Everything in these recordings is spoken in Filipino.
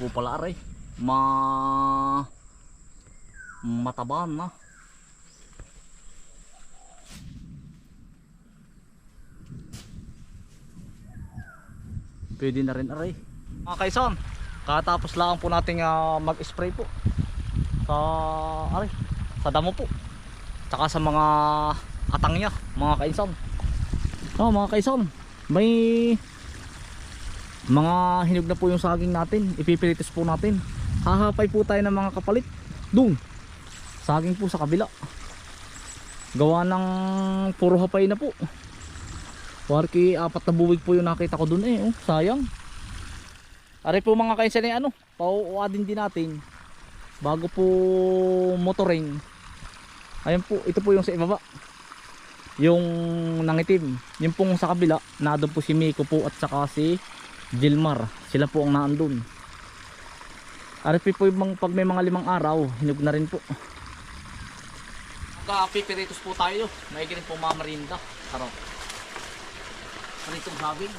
po pala aray. Ma matabaan na. Pwede na rin aray. Mga kaisan, katapos lang po nating ah, mag-spray po sa aray, sa damo po. Tsaka sa mga atang niya, mga kaisan. Oh, mga kaisan, may mga hinog na po yung saging natin. Ipipilitis po natin. Hahapay po tayo ng mga kapalit. Doon. Saging po sa kabila. Gawa ng puro hapay na po. Warki apat na buwig po yung nakita ko doon eh. Oh, sayang. Ari po mga kainsan eh ano. Pauuadin din natin. Bago po motoring. Ayun po. Ito po yung sa ibaba. Yung nangitim. Yung pong sa kabila. Na doon po si Miko po at saka si Gilmar. Sila po ang naandun. Ari po yung pag may mga limang araw. Hinog na rin po. Magka-pipiritos po tayo. May ganun po mamarinda. Taro. Pritong saging.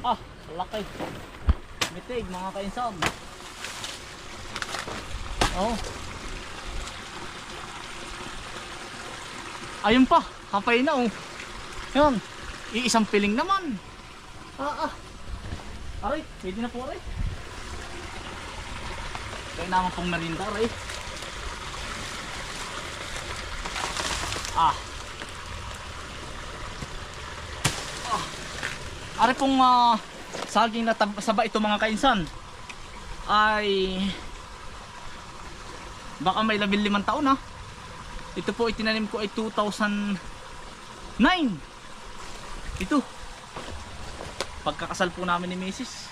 Ah, laki. Mitig mga kainsan. Oh. Ayun pa, hapay na oh. Yan. Iisang piling naman. Ah, ah. Aray, pwede na po aray. Kaya naman pong merinda aray. Ah. Ari pong ah, saging na saba ito mga kainsan ay baka may labil limang taon ha. Ito po itinanim ko ay 2009. Ito. Pagkakasal po namin ni Mrs.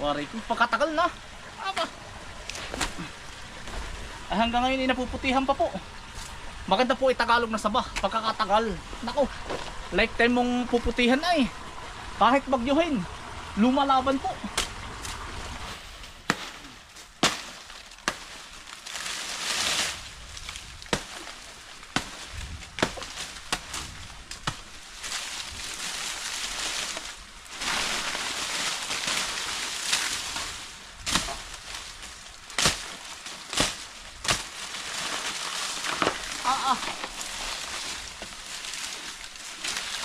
Wari ko pagkatagal na. Aba. Ay hanggang ngayon ay napuputihan pa po. Maganda po ay Tagalog na saba. Pagkakatagal. Nako. Lifetime mong puputihan ay. Kahit bagyuhin, lumalaban po. Ah, ah.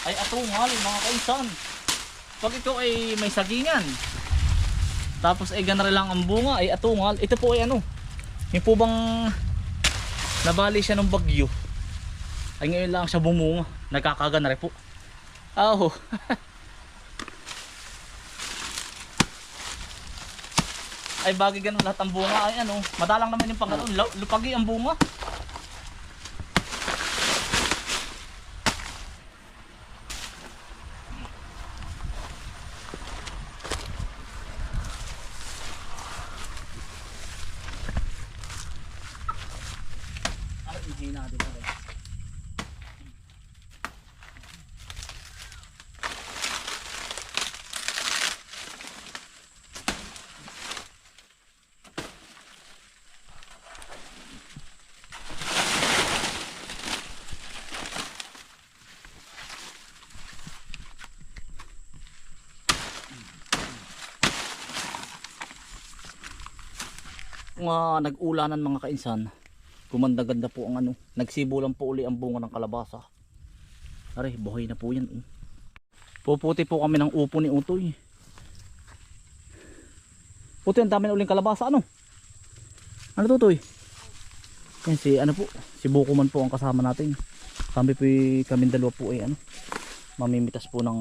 Ay atungal mga kaisan pag ito ay may sagingan tapos ay ganare lang ang bunga ay atungal ito po ay ano yung po bang nabali siya ng bagyo ay ngayon lang siya bumunga nagkakaganare po. Aho ay bagay ganun lahat ang bunga ay ano madalang naman yung pag ano, lu- lupagi ang bunga Ihin natin pala. Mga nag-ulanan mga kainsan gumanda-ganda po ang ano. Nagsibulan po uli ang bunga ng kalabasa. Aray buhay na po yan oh. puputi po kami ng upo ni Utoy. Puti ang dami na uling kalabasa ano? Ano to Utoy? Yan si ano po? Si Bukuman po ang kasama natin. Kami po kami dalawa po ay ano? Mamimitas po ng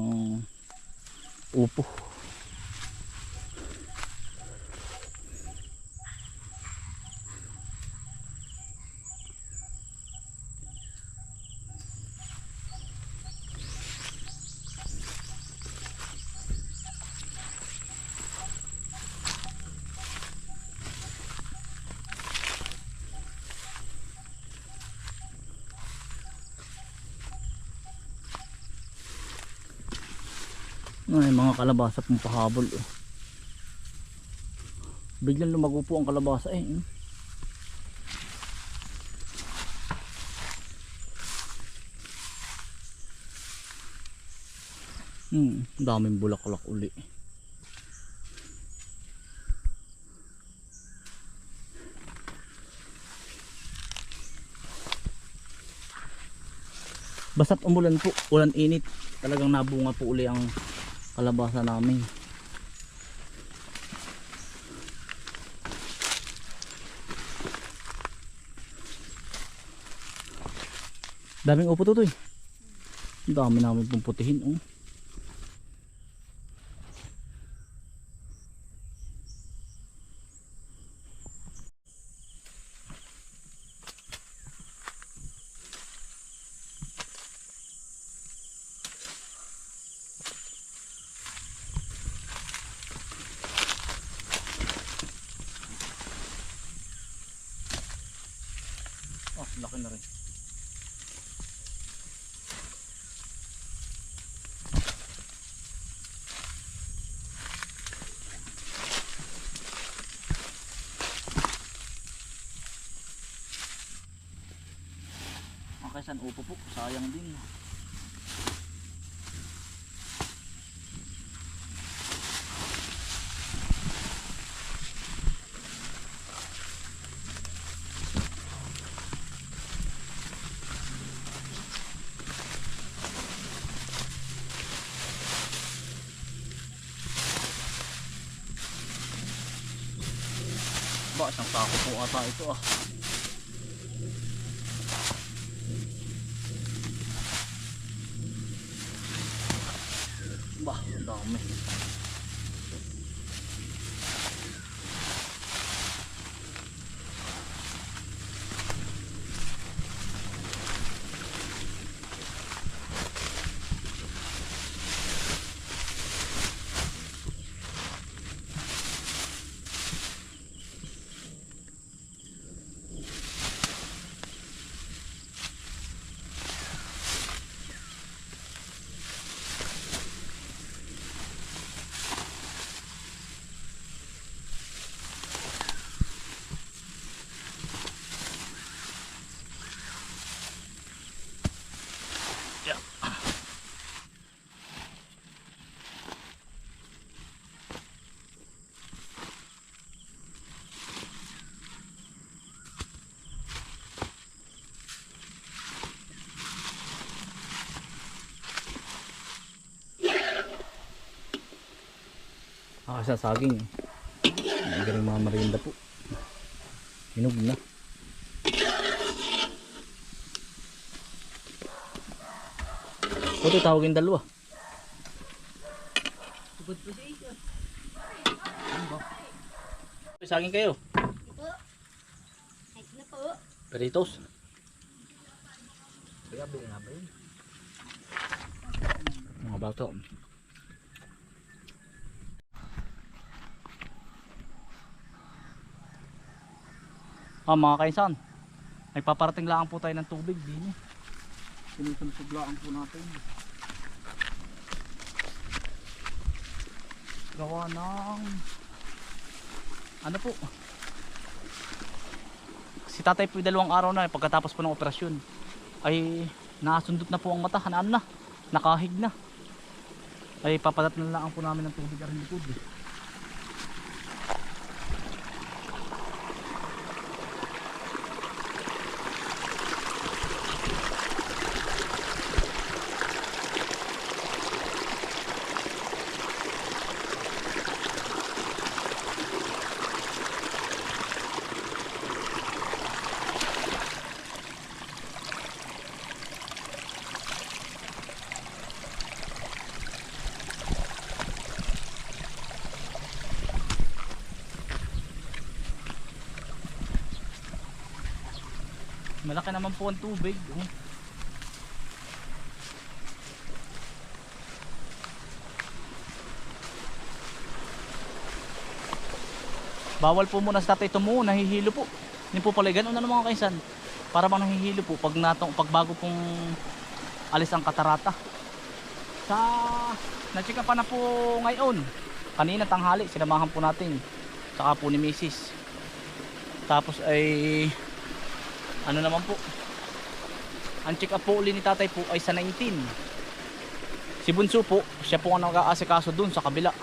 upo Ay, mga kalabasa pong pahabol. Oh. Biglang lumago po ang kalabasa eh. hmm. Hmm, daming bulaklak uli. Basta't umulan po, ulan init, talagang nabunga po uli ang kalabasa namin. Daming upo to to eh. Dami namin pong oh. Oh, laki na rin. Okay, san upo po? Sayang din. Sang sako po ata ito ah. Sa saging. Ang galing mga merienda po. Hinog na. O ito tawagin dalawa. Saging kayo. Po. Ay, na po. Peritos. Mga bato. Ah, mga kaisan. Nagpaparating lang po tayo ng tubig din. Sinusunsuglaan po natin. Gawa ng ano po? Si tatay po dalawang araw na pagkatapos po ng operasyon ay nasundot na po ang mata, ano na, nakahig na. Ay papadat na lang po namin ng tubig aring likod. eh. Malaki naman po ang tubig. oh. Bawal po muna sa tatay tumuo, nahihilo po. Hindi po pala ganun na mga kaisan. Para bang nahihilo po pag natong pag bago pong alis ang katarata. Sa na-check pa na po ngayon. Kanina tanghali sinamahan po natin. Saka po ni Mrs. Tapos ay ano naman po. Ang check up po uli ni tatay po ay sa 19. Si Bunso po, siya po ang nag-aasikaso dun sa kabila.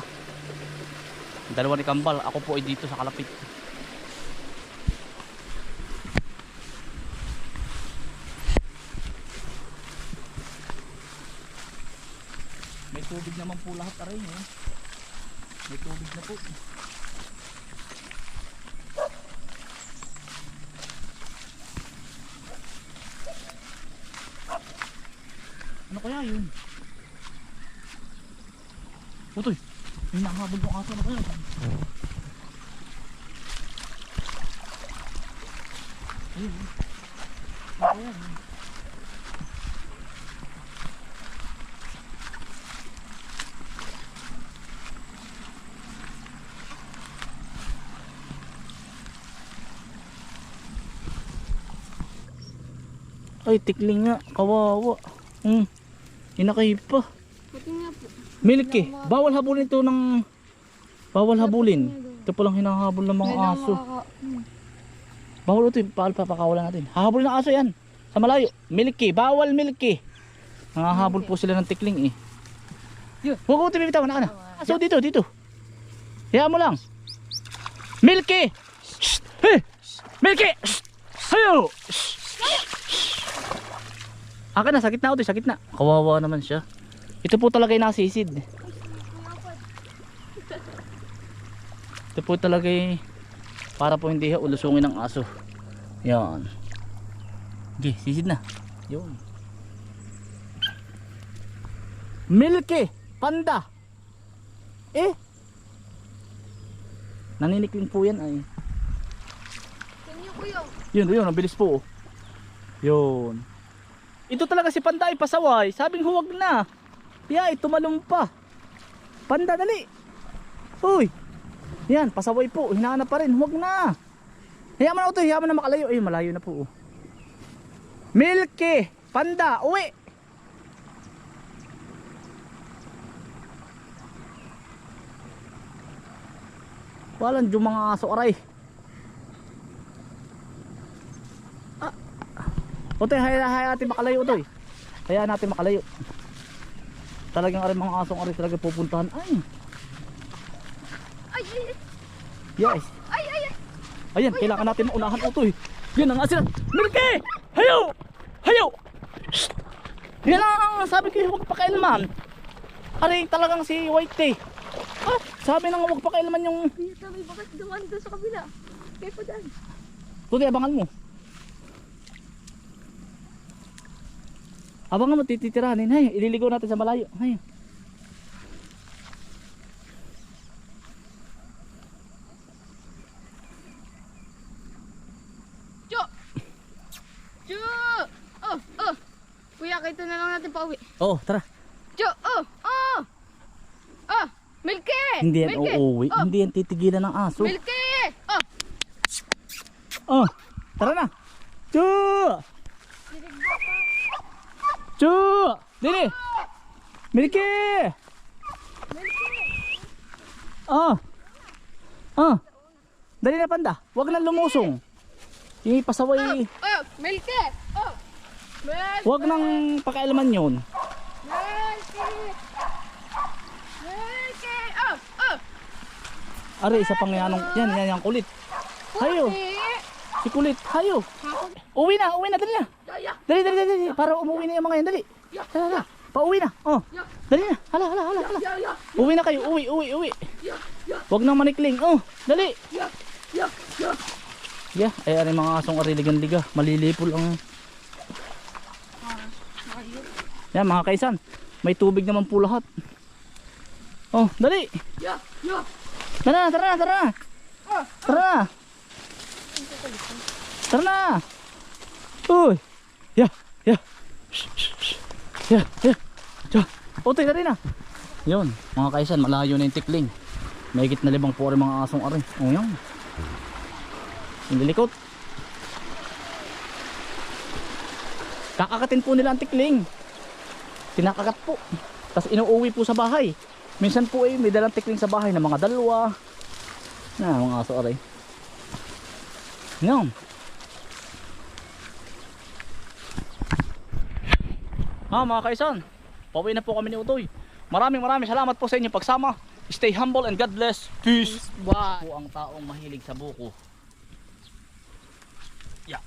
Dalawa ni Kambal, ako po ay dito sa kalapit. May tubig naman po lahat aray eh. May tubig na po. Ano kaya yun? Utoy, may nakahabol ng aso na kaya. Ayun. Ano kaya yun? Ay, tikling nga. Kawawa. Hmm. Inakahip pa. Po. Milky. Bawal habulin to ng... Bawal habulin. Ito palang hinahabol ng mga aso. Bawal ito. Bawal papakawalan natin. Hahabol ng aso yan. Sa malayo. Milky. Bawal milky. Nangahabol po sila ng tikling eh. Huwag ko ito bitawan. Naka na. Aso dito, dito. Hayaan mo lang. Milky! Shh! Hey! Milky! Hayo! Shh! Aka na, sakit na ako sakit na. Kawawa naman siya. Ito po talaga yung nasisid. Ito po talaga yung para po hindi ulusungin ng aso. Yan. Okay, sisid na. Yun. Milky! Panda! Eh! Naninikling po yan ay. Yun. Yun, yun, ang bilis po. oh. Yun. Ito talaga si Panda ay pasaway. Sabing huwag na. Yay, tumalong pa. Panda, dali. Uy. Yan, pasaway po. Hinahanap pa rin. Huwag na. Hayaan mo na ito. Hayaan na makalayo. Ay, malayo na po. oh. Milky. Panda, uwi. Walang mga aso aray. Otoy, hayaan hayaan natin makalayo otoy. Hayaan natin makalayo. Talagang aray mga asong aray talaga pupuntahan. Ay, Ay, ay, ay. yes. Ay, ay, ay. Ayan, kailangan natin maunahan otoy. Yan ang asira. Milky! Hayo! Hayo! Shh! Yan ang sabi ko huwag pakailaman. Aray talagang si White eh. Ah, sabi nang huwag pakailaman yung... Sabi bakit dumaan doon sa kabila? Kaya pa dyan. Tuti, abangan mo. Abangan mo, tititiranin. Hay, ililigaw natin sa malayo. Hay. Chu! Chu! Oh, oh. Kuya, kito na lang natin pauwi. Oh, tara. Chu! Oh, oh! Oh! Milky! Hindi yan uuwi. Oh, Hindi yan titigilan ng aso. Milky! Oh! Oh, tara na. Chu! Chu! Dili! Milky! Oh! Oh! Dali na panda. Huwag na lumusong. Yung pasaway. Oh! Milky! Oh! Huwag nang pakailaman yun. Milky! Oh! Oh! Are, isa pang yanong, yan, yan, yan, kulit. Hayo, Puti! si kulit, hayo. Uwi na, uwi na, dali na. Daya! Dali, dali, dali, dali. para umuwi yung mga yan, dali. Hala, hala, pauwi na. Oh, dali na, hala, hala, hala, hala. Uwi na kayo, uwi, uwi, uwi. Huwag nang manikling, oh, dali. Yeah, ay, ari mga asong ariligan-liga, malilipol ang, yan mga kaisan. May tubig naman po lahat. Oh, dali. Tara na, tara na, tara na. Tara na. Tara na. Uy. Ya, ya. Shh, shh, shh. Ya, ya. Diyan. Otoy, tara na. Yun, mga kaisan, malayo na yung tikling. Mahigit na libang po rin mga asong arin. O yan. Yung lilikot. Kakakatin po nila ang tikling. Kinakagat po. Tapos inuuwi po sa bahay. Minsan po eh, may dalang tikling sa bahay ng mga dalawa. Na, mga aso aray. Yan. Ah, mga kaisan. Pauwi na po kami ni Utoy. Maraming maraming salamat po sa inyong pagsama. Stay humble and God bless. Peace. Bye. Po ang taong mahilig sa buko. Yeah.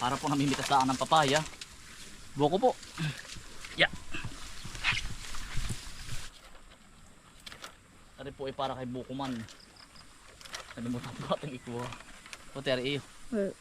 Para po namimitas daan ng papaya. Buko po. Yeah. Tari po ay para kay buko man. Nalimutan po ating ikuha. O teri iyo. Eh,